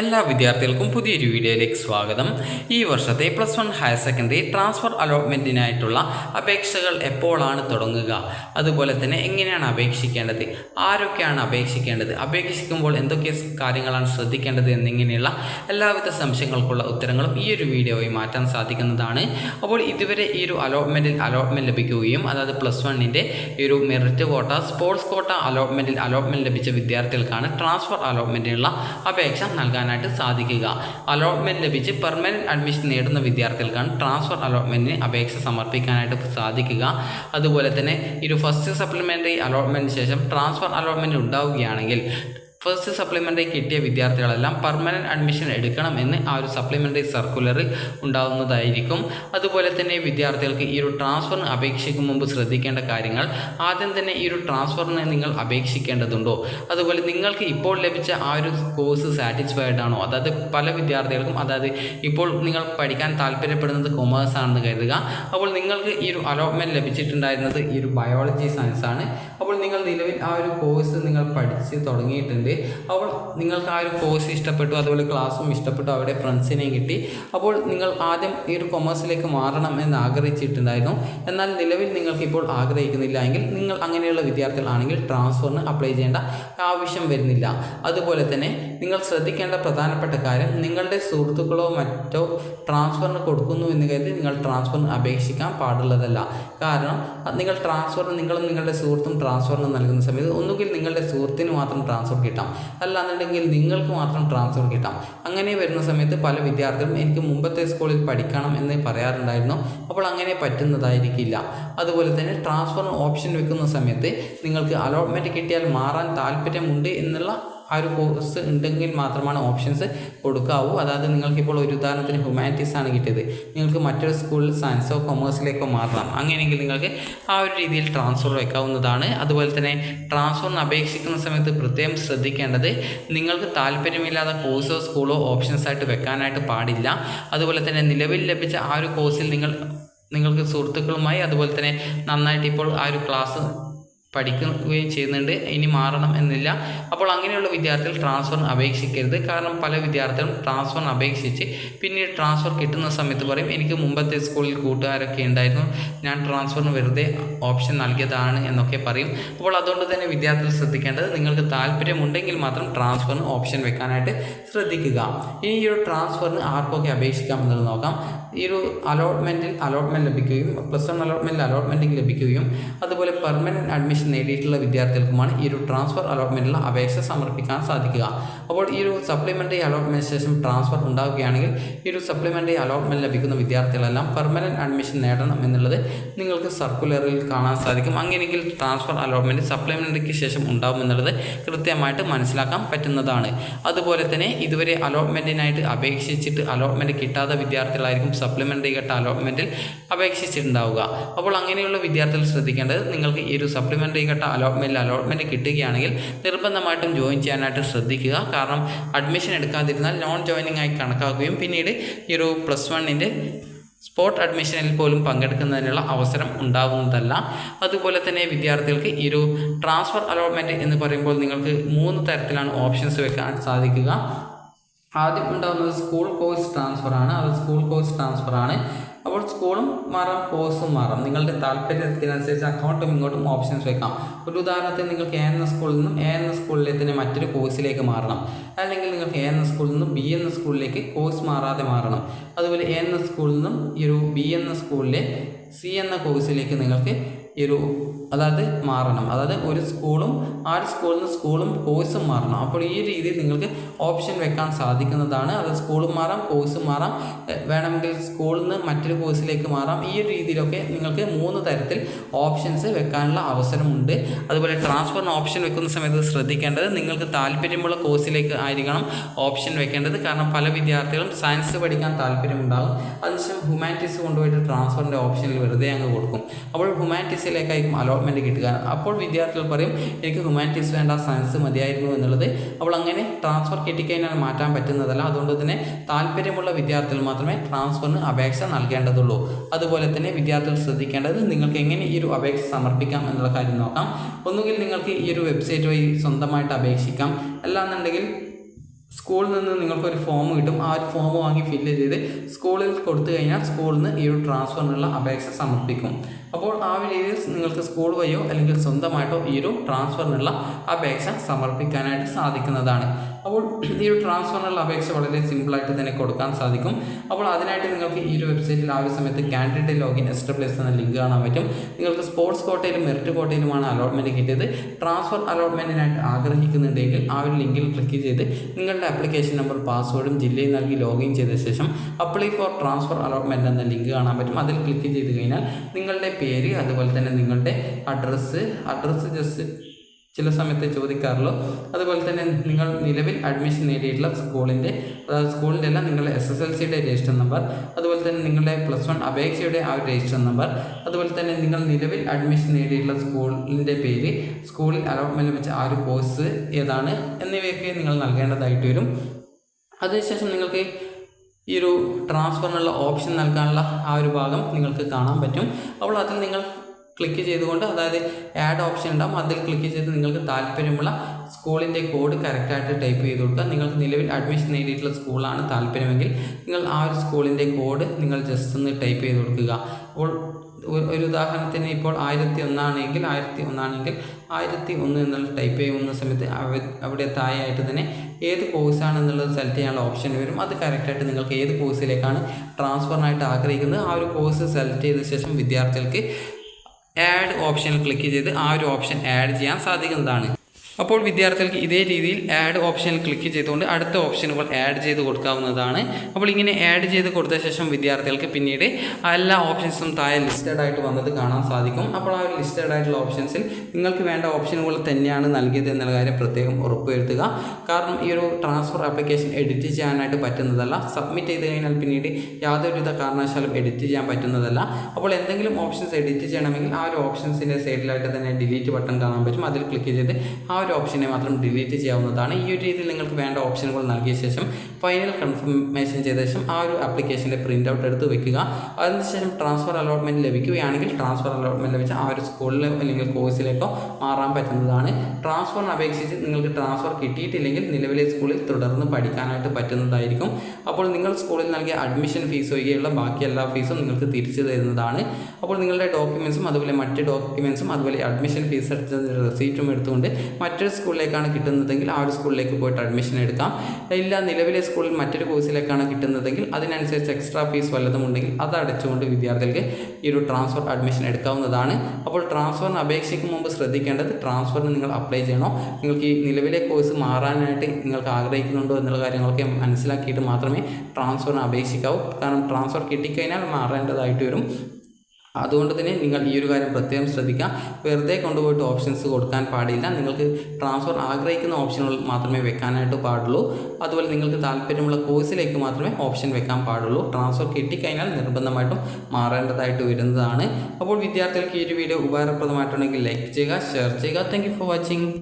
എല്ലാ വിദ്യാർത്ഥികൾക്കും പുതിയൊരു വീഡിയോയിലേക്ക് സ്വാഗതം. ഈ വർഷത്തെ plus one higher secondary transfer അലോട്ട്മെന്റിനായിട്ടുള്ള അപേക്ഷകൾ എപ്പോഴാണ് തുടങ്ങുക? അതുപോലെ തന്നെ എങ്ങനെയാണ് അപേക്ഷിക്കേണ്ടത്? ആരൊക്കെയാണ് അപേക്ഷിക്കേണ്ടത്? അപേക്ഷിക്കുമ്പോൾ എന്തൊക്കെ കാര്യങ്ങളാണ് ശ്രദ്ധിക്കേണ്ടത് എന്നിങ്ങനെയുള്ള എല്ലാവിധ സംശയങ്ങൾക്കുള്ള ഉത്തരങ്ങളും ഈ ഒരു വീഡിയോയിൽ മാറ്റാൻ സാധിക്കുന്നതാണ്. അപ്പോൾ ഇതുവരെ ഈ ഒരു അലോട്ട്മെന്റിൽ അലോട്ട്മെന്റ് ലഭിക്കുകയും അതായത് പ്ലസ് വണ്ണിന്റെ ഈ ഒരു മെറിറ്റ് കോട്ട സ്പോർട്സ് കോട്ട അലോട്ട്മെന്റിൽ അലോട്ട്മെന്റ് ലഭിച്ച വിദ്യാർത്ഥികൾക്കാണ് ട്രാൻസ്ഫർ അലോട്ട്മെന്റിനുള്ള അപേക്ഷ നൽകാനായിട്ട് സാധിക്കുക. അലോട്ട്മെന്റ് ലഭിച്ച് പെർമനന്റ് അഡ്മിഷൻ നേടുന്ന വിദ്യാർത്ഥികൾക്കാണ് ട്രാൻസ്ഫർ അലോട്ട്മെന്റിന് അപേക്ഷ സമർപ്പിക്കാനായിട്ട് സാധിക്കുക. അതുപോലെ തന്നെ ഒരു ഫസ്റ്റ് സപ്ലിമെന്ററി അലോട്ട്മെന്റിന് ശേഷം ട്രാൻസ്ഫർ അലോട്ട്മെന്റ് ഉണ്ടാവുകയാണെങ്കിൽ ഫസ്റ്റ് സപ്ലിമെന്ററി കിട്ടിയ വിദ്യാർത്ഥികളെല്ലാം പെർമനന്റ് അഡ്മിഷൻ എടുക്കണം എന്ന് ആ ഒരു സപ്ലിമെന്ററി സർക്കുലറിൽ ഉണ്ടാകുന്നതായിരിക്കും അതുപോലെ തന്നെ വിദ്യാർത്ഥികൾക്ക് ഈ ഒരു ട്രാൻസ്ഫറിന് അപേക്ഷിക്കും മുമ്പ് ശ്രദ്ധിക്കേണ്ട കാര്യങ്ങൾ ആദ്യം തന്നെ ഈ ഒരു ട്രാൻസ്ഫറിന് നിങ്ങൾ അപേക്ഷിക്കേണ്ടതുണ്ടോ? അതുപോലെ നിങ്ങൾക്ക് ഇപ്പോൾ ലഭിച്ച ആ ഒരു കോഴ്സ് സാറ്റിസ്ഫൈഡ് ആണോ? അതായത് പല വിദ്യാർത്ഥികൾക്കും അതായത് ഇപ്പോൾ നിങ്ങൾ പഠിക്കാൻ താല്പര്യപ്പെടുന്നത് കൊമേഴ്സ് ആണെന്ന് കരുതുക. അപ്പോൾ നിങ്ങൾക്ക് ഈ ഒരു അലോട്ട്മെന്റ് ലഭിച്ചിട്ടുണ്ടായിരുന്നത് ഈ ഒരു ബയോളജി സയൻസ് ആണ്. അപ്പോൾ നിങ്ങൾ നിലവിൽ ആ ഒരു കോഴ്സ് നിങ്ങൾ പഠിച്ച് തുടങ്ങിയിട്ടുണ്ട്. അപ്പോൾ നിങ്ങൾക്ക് ആ ഒരു കോഴ്സ് ഇഷ്ടപ്പെട്ടു അതുപോലെ ക്ലാസ്സും ഇഷ്ടപ്പെട്ടു അവിടെ ഫ്രണ്ട്സിനെയും കിട്ടി. അപ്പോൾ നിങ്ങൾ ആദ്യം ഈ ഒരു കൊമേഴ്സിലേക്ക് മാറണം എന്ന് ആഗ്രഹിച്ചിട്ടുണ്ടായിരുന്നു. എന്നാൽ നിലവിൽ നിങ്ങൾക്ക് ഇപ്പോൾ ആഗ്രഹിക്കുന്നില്ല എങ്കിൽ നിങ്ങൾ അങ്ങനെയുള്ള വിദ്യാർത്ഥികളാണെങ്കിൽ ട്രാൻസ്ഫറിന് അപ്ലൈ ചെയ്യേണ്ട ആവശ്യം വരുന്നില്ല. അതുപോലെ തന്നെ നിങ്ങൾ ശ്രദ്ധിക്കേണ്ട പ്രധാനപ്പെട്ട കാര്യം നിങ്ങളുടെ സുഹൃത്തുക്കളോ മറ്റോ ട്രാൻസ്ഫറിന് കൊടുക്കുന്നു എന്ന് കരുതി നിങ്ങൾ ട്രാൻസ്ഫറിന് അപേക്ഷിക്കാൻ പാടുള്ളതല്ല. കാരണം നിങ്ങൾ ട്രാൻസ്ഫറിന് നിങ്ങളും നിങ്ങളുടെ സുഹൃത്തും ട്രാൻസ്ഫറിന് നൽകുന്ന സമയത്ത് ഒന്നുകിൽ നിങ്ങളുടെ സുഹൃത്തിന് മാത്രം ട്രാൻസ്ഫർ കിട്ടാം. അല്ലാന്നുണ്ടെങ്കിൽ നിങ്ങൾക്ക് മാത്രം ട്രാൻസ്ഫർ കിട്ടാം. അങ്ങനെ വരുന്ന സമയത്ത് പല വിദ്യാർത്ഥികളും എനിക്ക് മുമ്പത്തെ സ്കൂളിൽ പഠിക്കണം എന്ന് പറയാറുണ്ടായിരുന്നു. അപ്പോൾ അങ്ങനെ പറ്റുന്നതായിരിക്കില്ല. അതുപോലെ തന്നെ ട്രാൻസ്ഫർ ഓപ്ഷൻ വെക്കുന്ന സമയത്ത് നിങ്ങൾക്ക് അലോട്ട്മെന്റ് കിട്ടിയാൽ മാറാൻ താല്പര്യമുണ്ട് എന്നുള്ള ആ ഒരു കോഴ്സ് ഉണ്ടെങ്കിൽ മാത്രമാണ് ഓപ്ഷൻസ് കൊടുക്കാവൂ. അതായത് നിങ്ങൾക്കിപ്പോൾ ഒരു ഉദാഹരണത്തിന് ഹ്യൂമാനിറ്റീസ് ആണ് കിട്ടിയത്. നിങ്ങൾക്ക് മറ്റൊരു സ്കൂളിൽ സയൻസോ കൊമേഴ്സിലേക്കോ മാറണം. അങ്ങനെയെങ്കിൽ നിങ്ങൾക്ക് ആ ഒരു രീതിയിൽ ട്രാൻസ്ഫർ വയ്ക്കാവുന്നതാണ് അതുപോലെ തന്നെ ട്രാൻസ്ഫറിന് അപേക്ഷിക്കുന്ന സമയത്ത് പ്രത്യേകം ശ്രദ്ധിക്കേണ്ടത് നിങ്ങൾക്ക് താല്പര്യമില്ലാത്ത കോഴ്സോ സ്കൂളോ ഓപ്ഷൻസ് ആയിട്ട് വെക്കാനായിട്ട് പാടില്ല. അതുപോലെ തന്നെ നിലവിൽ ലഭിച്ച ആ ഒരു കോഴ്സിൽ നിങ്ങൾ നിങ്ങൾക്ക് സുഹൃത്തുക്കളുമായി അതുപോലെ തന്നെ നന്നായിട്ട് ഇപ്പോൾ ആ ഒരു ക്ലാസ് പഠിക്കുകയും ചെയ്യുന്നുണ്ട്. ഇനി മാറണം എന്നില്ല. അപ്പോൾ അങ്ങനെയുള്ള വിദ്യാർത്ഥികൾ ട്രാൻസ്ഫറിന് അപേക്ഷിക്കരുത്. കാരണം പല വിദ്യാർത്ഥികളും ട്രാൻസ്ഫറിന് അപേക്ഷിച്ച് പിന്നീട് ട്രാൻസ്ഫർ കിട്ടുന്ന സമയത്ത് പറയും എനിക്ക് മുമ്പത്തെ സ്കൂളിൽ കൂട്ടുകാരൊക്കെ ഉണ്ടായിരുന്നു. ഞാൻ ട്രാൻസ്ഫറിന് വെറുതെ ഓപ്ഷൻ നൽകിയതാണ് എന്നൊക്കെ പറയും. അപ്പോൾ അതുകൊണ്ട് തന്നെ വിദ്യാർത്ഥികൾ ശ്രദ്ധിക്കേണ്ടത് നിങ്ങൾക്ക് താല്പര്യമുണ്ടെങ്കിൽ മാത്രം ട്രാൻസ്ഫറിന് ഓപ്ഷൻ വെക്കാനായിട്ട് ശ്രദ്ധിക്കുക. ഇനി ഈ ഒരു ട്രാൻസ്ഫറിന് ആർക്കൊക്കെ അപേക്ഷിക്കാം എന്നുള്ളത് നോക്കാം. ഈ ഒരു അലോട്ട്മെന്റിൽ അലോട്ട്മെന്റ് ലഭിക്കുകയും പ്ലസ് വൺ അലോട്ട്മെന്റിൽ അലോട്ട്മെന്റിൽ ലഭിക്കുകയും അതുപോലെ പെർമനന്റ് അഡ്മിഷൻ നേടിയിട്ടുള്ള വിദ്യാർത്ഥികൾക്കുമാണ് ഈ ഒരു ട്രാൻസ്ഫർ അലോട്ട്മെന്റിൽ അപേക്ഷ സമർപ്പിക്കാൻ സാധിക്കുക. അപ്പോൾ ഈ ഒരു സപ്ലിമെന്ററി അലോട്ട്മെന്റ് ശേഷം ട്രാൻസ്ഫർ ഉണ്ടാവുകയാണെങ്കിൽ ഈ ഒരു സപ്ലിമെന്ററി അലോട്ട്മെന്റ് ലഭിക്കുന്ന വിദ്യാർത്ഥികളെല്ലാം പെർമനന്റ് അഡ്മിഷൻ നേടണം എന്നുള്ളത് നിങ്ങൾക്ക് സർക്കുലറിൽ കാണാൻ സാധിക്കും. അങ്ങനെയെങ്കിൽ ട്രാൻസ്ഫർ അലോട്ട്മെന്റ് സപ്ലിമെന്ററിക്ക് ശേഷം ഉണ്ടാവും എന്നുള്ളത് കൃത്യമായിട്ട് മനസ്സിലാക്കാൻ പറ്റുന്നതാണ്. അതുപോലെ തന്നെ ഇതുവരെ അലോട്ട്മെന്റിനായിട്ട് അപേക്ഷിച്ചിട്ട് അലോട്ട്മെന്റ് കിട്ടാത്ത വിദ്യാർത്ഥികളായിരിക്കും സപ്ലിമെന്ററി ഘട്ട അലോട്ട്മെന്റിൽ അപേക്ഷിച്ചിട്ടുണ്ടാവുക. അപ്പോൾ അങ്ങനെയുള്ള വിദ്യാർത്ഥികൾ ശ്രദ്ധിക്കേണ്ടത് നിങ്ങൾക്ക് ഈ ഒരു സപ്ലിമെന്ററി ഘട്ട അലോട്ട്മെന്റിൽ അലോട്ട്മെന്റ് കിട്ടുകയാണെങ്കിൽ നിർബന്ധമായിട്ടും ജോയിൻ ചെയ്യാനായിട്ട് ശ്രദ്ധിക്കുക. കാരണം അഡ്മിഷൻ എടുക്കാതിരുന്നാൽ നോൺ ജോയിനിങ് ആയി കണക്കാക്കുകയും പിന്നീട് ഈ ഒരു പ്ലസ് വണ്ണിന്റെ സ്പോട്ട് അഡ്മിഷനിൽ പോലും പങ്കെടുക്കുന്നതിനുള്ള അവസരം ഉണ്ടാകുന്നതല്ല. അതുപോലെ തന്നെ വിദ്യാർത്ഥികൾക്ക് ഈ ഒരു ട്രാൻസ്ഫർ അലോട്ട്മെന്റ് എന്ന് പറയുമ്പോൾ നിങ്ങൾക്ക് മൂന്ന് തരത്തിലാണ് ഓപ്ഷൻസ് വെക്കാൻ സാധിക്കുക. ആദ്യം ഉണ്ടാകുന്നത് സ്കൂൾ കോഴ്സ് ട്രാൻസ്ഫർ ആണ്. അത് സ്കൂൾ കോഴ്സ് ട്രാൻസ്ഫർ ആണ്. അപ്പോൾ സ്കൂളും മാറാം കോഴ്സും മാറാം. നിങ്ങളുടെ താല്പര്യത്തിനനുസരിച്ച് അങ്ങോട്ടും ഇങ്ങോട്ടും ഓപ്ഷൻസ് വെക്കാം. ഒരു ഉദാഹരണത്തിന് നിങ്ങൾക്ക് എ എന്ന സ്കൂളിൽ നിന്നും എ എന്ന സ്കൂളിലേക്ക് തന്നെ മറ്റൊരു കോഴ്സിലേക്ക് മാറണം. അല്ലെങ്കിൽ നിങ്ങൾക്ക് എ എന്ന സ്കൂളിൽ നിന്നും ബി എന്ന സ്കൂളിലേക്ക് കോഴ്സ് മാറാതെ മാറണം. അതുപോലെ എ എന്ന സ്കൂളിൽ നിന്നും ഈ ഒരു ബി എന്ന സ്കൂളിലെ സി എന്ന കോഴ്സിലേക്ക് നിങ്ങൾക്ക് ഈ ഒരു അതായത് മാറണം. അതായത് ഒരു സ്കൂളും ആ ഒരു സ്കൂളിൽ നിന്ന് സ്കൂളും കോഴ്സും മാറണം. അപ്പോൾ ഈ രീതിയിൽ നിങ്ങൾക്ക് ഓപ്ഷൻ വെക്കാൻ സാധിക്കുന്നതാണ്. അത് സ്കൂളും മാറാം കോഴ്സും മാറാം. വേണമെങ്കിൽ സ്കൂളിൽ നിന്ന് മറ്റൊരു കോഴ്സിലേക്ക് മാറാം. ഈ ഒരു രീതിയിലൊക്കെ നിങ്ങൾക്ക് മൂന്ന് തരത്തിൽ ഓപ്ഷൻസ് വെക്കാനുള്ള അവസരമുണ്ട്. അതുപോലെ ട്രാൻസ്ഫറിന് ഓപ്ഷൻ വെക്കുന്ന സമയത്ത് ശ്രദ്ധിക്കേണ്ടത് നിങ്ങൾക്ക് താല്പര്യമുള്ള കോഴ്സിലേക്ക് ആയിരിക്കണം ഓപ്ഷൻ വെക്കേണ്ടത്. കാരണം പല വിദ്യാർത്ഥികളും സയൻസ് പഠിക്കാൻ താല്പര്യമുണ്ടാകും. അതിനുശേഷം ഹ്യൂമാനിറ്റീസ് കൊണ്ടുപോയിട്ട് ട്രാൻസ്ഫറിന്റെ ഓപ്ഷനിൽ വെറുതെ അങ്ങ് കൊടുക്കും. അപ്പോൾ ഹ്യൂമാനിറ്റീസിലേക്കായിരിക്കും അലോട്ട്മെന്റ് കിട്ടുക. അപ്പോൾ വിദ്യാർത്ഥികൾ പറയും എനിക്ക് ഹ്യൂമാനിറ്റീസ് വേണ്ട സയൻസ് മതിയായിരുന്നു എന്നുള്ളത്. അപ്പോൾ അങ്ങനെ ട്രാൻസ്ഫർ കിട്ടിക്കഴിഞ്ഞാൽ മാറ്റാൻ പറ്റുന്നതല്ല. അതുകൊണ്ട് തന്നെ താല്പര്യമുള്ള വിദ്യാർത്ഥികൾ മാത്രമേ ട്രാൻസ്ഫറിന് അപേക്ഷ നൽകേണ്ടതുള്ളൂ. അതുപോലെ തന്നെ വിദ്യാർത്ഥികൾ ശ്രദ്ധിക്കേണ്ടത് നിങ്ങൾക്ക് എങ്ങനെ ഈ ഒരു അപേക്ഷ സമർപ്പിക്കാം എന്നുള്ള കാര്യം നോക്കാം. ഒന്നുകിൽ നിങ്ങൾക്ക് ഈ ഒരു വെബ്സൈറ്റ് വഴി സ്വന്തമായിട്ട് അപേക്ഷിക്കാം. അല്ലാന്നുണ്ടെങ്കിൽ സ്കൂളിൽ നിന്ന് നിങ്ങൾക്കൊരു ഫോം കിട്ടും. ആ ഒരു ഫോം വാങ്ങി ഫില്ല് ചെയ്ത് സ്കൂളിൽ കൊടുത്തു കഴിഞ്ഞാൽ സ്കൂളിൽ നിന്ന് ഈ ഒരു ട്രാൻസ്ഫറിനുള്ള അപേക്ഷ സമർപ്പിക്കും. അപ്പോൾ ആ രീതിയിൽ നിങ്ങൾക്ക് സ്കൂൾ വഴിയോ അല്ലെങ്കിൽ സ്വന്തമായിട്ടോ ഈ ഒരു ട്രാൻസ്ഫറിനുള്ള അപേക്ഷ സമർപ്പിക്കാനായിട്ട് സാധിക്കുന്നതാണ്. അപ്പോൾ ഈ ഒരു ട്രാൻസ്ഫറിനുള്ള അപേക്ഷ വളരെ സിമ്പിളായിട്ട് തന്നെ കൊടുക്കാൻ സാധിക്കും. അപ്പോൾ അതിനായിട്ട് നിങ്ങൾക്ക് ഈ ഒരു വെബ്സൈറ്റിൽ ആ ഒരു സമയത്ത് കാൻഡിഡേറ്റ് ലോഗിൻ എസ് ഡബ്ല്യു എന്ന ലിങ്ക് കാണാൻ പറ്റും. നിങ്ങൾക്ക് സ്പോർട്സ് കോട്ടയിലും മെറിറ്റ് കോട്ടയിലുമാണ് അലോട്ട്മെന്റ് കിട്ടിയത്. ട്രാൻസ്ഫർ അലോട്ട്മെന്റിനായിട്ട് ആഗ്രഹിക്കുന്നുണ്ടെങ്കിൽ ആ ഒരു ലിങ്കിൽ ക്ലിക്ക് ചെയ്ത് നിങ്ങളുടെ ആപ്ലിക്കേഷൻ നമ്പർ പാസ്വേഡും ജില്ലയും നൽകി ലോഗിൻ ചെയ്ത ശേഷം അപ്ലൈ ഫോർ ട്രാൻസ്ഫർ അലോട്ട്മെന്റ് എന്ന ലിങ്ക് കാണാൻ പറ്റും. അതിൽ ക്ലിക്ക് ചെയ്ത് കഴിഞ്ഞാൽ നിങ്ങളുടെ പേര് അതുപോലെ തന്നെ നിങ്ങളുടെ അഡ്രസ്സ് അഡ്രസ്സ് ജസ്റ്റ് ചില സമയത്ത് ചോദിക്കാറുള്ളൂ. അതുപോലെ തന്നെ നിങ്ങൾ നിലവിൽ അഡ്മിഷൻ നേടിയിട്ടുള്ള സ്കൂളിന്റെ അതായത് സ്കൂളിന്റെ അല്ല നിങ്ങളുടെ എസ് എസ് എൽ സിയുടെ രജിസ്റ്റർ നമ്പർ അതുപോലെ തന്നെ നിങ്ങളുടെ പ്ലസ് വൺ അപേക്ഷയുടെ ആ ഒരു രജിസ്റ്റർ നമ്പർ അതുപോലെ തന്നെ നിങ്ങൾ നിലവിൽ അഡ്മിഷൻ നേടിയിട്ടുള്ള സ്കൂളിന്റെ പേര് സ്കൂളിൽ അലോട്ട്മെന്റ് വെച്ച ആ ഒരു കോഴ്സ് ഏതാണ് എന്നിവയൊക്കെ നിങ്ങൾ നൽകേണ്ടതായിട്ട് വരും. അതിനുശേഷം നിങ്ങൾക്ക് ഈ ഒരു ട്രാൻസ്ഫറിനുള്ള ഓപ്ഷൻ നൽകാനുള്ള ആ ഒരു ഭാഗം നിങ്ങൾക്ക് കാണാൻ പറ്റും. അപ്പോൾ അതിൽ നിങ്ങൾ ക്ലിക്ക് ചെയ്തുകൊണ്ട് അതായത് ആഡ് ഓപ്ഷൻ ഉണ്ടാകും അതിൽ ക്ലിക്ക് ചെയ്ത് നിങ്ങൾക്ക് താല്പര്യമുള്ള സ്കൂളിന്റെ കോഡ് കറക്റ്റായിട്ട് ടൈപ്പ് ചെയ്ത് കൊടുക്കുക. നിങ്ങൾക്ക് നിലവിൽ അഡ്മിഷൻ നേടിയിട്ടുള്ള സ്കൂളാണ് താല്പര്യമെങ്കിൽ നിങ്ങൾ ആ ഒരു സ്കൂളിന്റെ കോഡ് നിങ്ങൾ ജസ്റ്റ് ഒന്ന് ടൈപ്പ് ചെയ്ത് കൊടുക്കുക. അപ്പോൾ ഒരു- ഉദാഹരണത്തിന് ഇപ്പോൾ ആയിരത്തി ഒന്നാണെങ്കിൽ ആയിരത്തി ഒന്നാണെങ്കിൽ ആയിരത്തി ഒന്ന് എന്നുള്ള ടൈപ്പ് ചെയ്യുന്ന സമയത്ത് അവ- അവിടെ താഴെയായിട്ട് തന്നെ ഏത് കോഴ്സാണ് എന്നുള്ളത് സെലക്ട് ചെയ്യാനുള്ള ഓപ്ഷൻ വരും. അത് കറക്റ്റായിട്ട് നിങ്ങൾക്ക് ഏത് കോഴ്സിലേക്കാണ് ട്രാൻസ്ഫറിനായിട്ട് ആഗ്രഹിക്കുന്നത്. ആ ഒരു കോഴ്സ് സെലക്ട് ചെയ്ത ശേഷം വിദ്യാർത്ഥികൾക്ക് ആഡ് ഓപ്ഷനിൽ ക്ലിക്ക് ചെയ്ത് ആ ഒരു ഓപ്ഷൻ ആഡ് ചെയ്യാൻ സാധിക്കുന്നതാണ്. അപ്പോൾ വിദ്യാർത്ഥികൾക്ക് ഇതേ രീതിയിൽ ആഡ് ഓപ്ഷനിൽ ക്ലിക്ക് ചെയ്തുകൊണ്ട് അടുത്ത ഓപ്ഷനുകൾ ആഡ് ചെയ്ത് കൊടുക്കാവുന്നതാണ്. അപ്പോൾ ഇങ്ങനെ ആഡ് ചെയ്ത് കൊടുത്ത ശേഷം വിദ്യാർത്ഥികൾക്ക് പിന്നീട് എല്ലാ ഓപ്ഷൻസും താഴെ ലിസ്റ്റഡ് ആയിട്ട് വന്നത് കാണാൻ സാധിക്കും. അപ്പോൾ ആ ഒരു ലിസ്റ്റഡ് ആയിട്ടുള്ള ഓപ്ഷൻസിൽ നിങ്ങൾക്ക് വേണ്ട ഓപ്ഷനുകൾ തന്നെയാണ് നൽകിയത് എന്നുള്ള കാര്യം പ്രത്യേകം ഉറപ്പുവരുത്തുക. കാരണം ഈ ഒരു ട്രാൻസ്ഫർ ആപ്ലിക്കേഷൻ എഡിറ്റ് ചെയ്യാനായിട്ട് പറ്റുന്നതല്ല. സബ്മിറ്റ് ചെയ്ത് കഴിഞ്ഞാൽ പിന്നീട് യാതൊരുവിധ കാരണവശാലും എഡിറ്റ് ചെയ്യാൻ പറ്റുന്നതല്ല. അപ്പോൾ എന്തെങ്കിലും ഓപ്ഷൻസ് എഡിറ്റ് ചെയ്യണമെങ്കിൽ ആ ഒരു ഓപ്ഷൻസിന്റെ സൈഡിലായിട്ട് തന്നെ ഡിലീറ്റ് ബട്ടൺ കാണാൻ പറ്റും. അതിൽ ക്ലിക്ക് ചെയ്ത് ആ ഒരു ഓപ്ഷനെ മാത്രം ഡിലീറ്റ് ചെയ്യാവുന്നതാണ്. ഈ ഒരു രീതിയിൽ നിങ്ങൾക്ക് വേണ്ട ഓപ്ഷനുകൾ നൽകിയ ശേഷം ഫൈനൽ കൺഫർമേഷൻ ചെയ്ത ശേഷം ആ ഒരു ആപ്ലിക്കേഷന്റെ പ്രിന്റ് ഔട്ട് എടുത്ത് വെക്കുക. അതിനുശേഷം ട്രാൻസ്ഫർ അലോട്ട്മെന്റ് ലഭിക്കുകയാണെങ്കിൽ ട്രാൻസ്ഫർ അലോട്ട്മെന്റ് ലഭിച്ച ആ ഒരു സ്കൂളിലോ അല്ലെങ്കിൽ കോഴ്സിലേക്കോ മാറാൻ പറ്റുന്നതാണ്. ട്രാൻസ്ഫറിന് അപേക്ഷിച്ച് നിങ്ങൾക്ക് ട്രാൻസ്ഫർ കിട്ടിയിട്ടില്ലെങ്കിൽ നിലവിലെ സ്കൂളിൽ തുടർന്ന് പഠിക്കാനായിട്ട് പറ്റുന്നതായിരിക്കും. അപ്പോൾ നിങ്ങൾ സ്കൂളിൽ നൽകിയ അഡ്മിഷൻ ഫീസ് ഒഴികെയുള്ള ബാക്കി എല്ലാ ഫീസും നിങ്ങൾക്ക് തിരിച്ചു തരുന്നതാണ്. അപ്പോൾ നിങ്ങളുടെ ഡോക്യുമെൻസും അതുപോലെ മറ്റ് ഡോക്യുമെൻസും അതുപോലെ അഡ്മിഷൻ ഫീസ് അടച്ചതിന്റെ റെസീറ്റും എടുത്തുകൊണ്ട് മറ്റൊരു സ്കൂളിലേക്കാണ് കിട്ടുന്നതെങ്കിൽ ആ ഒരു സ്കൂളിലേക്ക് പോയിട്ട് അഡ്മിഷൻ എടുക്കാം. ഇല്ല നിലവിലെ സ്കൂളിൽ മറ്റൊരു കോഴ്സിലേക്കാണ് കിട്ടുന്നതെങ്കിൽ അതിനനുസരിച്ച് എക്സ്ട്രാ ഫീസ് വല്ലതും ഉണ്ടെങ്കിൽ അത് അടച്ചുകൊണ്ട് വിദ്യാർത്ഥികൾക്ക് ഈ ഒരു ട്രാൻസ്ഫർ അഡ്മിഷൻ എടുക്കാവുന്നതാണ്. അപ്പോൾ ട്രാൻസ്ഫറിന് അപേക്ഷിക്കും മുമ്പ് ശ്രദ്ധിക്കേണ്ടത് ട്രാൻസ്ഫറിന് നിങ്ങൾ അപ്ലൈ ചെയ്യണോ. നിങ്ങൾക്ക് ഈ നിലവിലെ കോഴ്സ് മാറാനായിട്ട് നിങ്ങൾക്ക് ആഗ്രഹിക്കുന്നുണ്ടോ എന്നുള്ള കാര്യങ്ങളൊക്കെ മനസ്സിലാക്കിയിട്ട് മാത്രമേ ട്രാൻസ്ഫറിന് അപേക്ഷിക്കാവൂ. കാരണം ട്രാൻസ്ഫർ കിട്ടിക്കഴിഞ്ഞാൽ മാറേണ്ടതായിട്ട് വരും. അതുകൊണ്ട് തന്നെ നിങ്ങൾ ഈ ഒരു കാര്യം പ്രത്യേകം ശ്രദ്ധിക്കുക. വെറുതെ കൊണ്ടുപോയിട്ട് ഓപ്ഷൻസ് കൊടുക്കാൻ പാടില്ല. നിങ്ങൾക്ക് ട്രാൻസ്ഫർ ആഗ്രഹിക്കുന്ന ഓപ്ഷനുകൾ മാത്രമേ വെക്കാനായിട്ട് പാടുള്ളൂ. അതുപോലെ നിങ്ങൾക്ക് താല്പര്യമുള്ള കോഴ്സിലേക്ക് മാത്രമേ ഓപ്ഷൻ വെക്കാൻ പാടുള്ളൂ. ട്രാൻസ്ഫർ കിട്ടിക്കഴിഞ്ഞാൽ നിർബന്ധമായിട്ടും മാറേണ്ടതായിട്ട് വരുന്നതാണ്. അപ്പോൾ വിദ്യാർത്ഥികൾക്ക് ഈ ഒരു വീഡിയോ ഉപകാരപ്രദമായിട്ടുണ്ടെങ്കിൽ ലൈക്ക് ചെയ്യുക ഷെയർ ചെയ്യുക. Thank for watching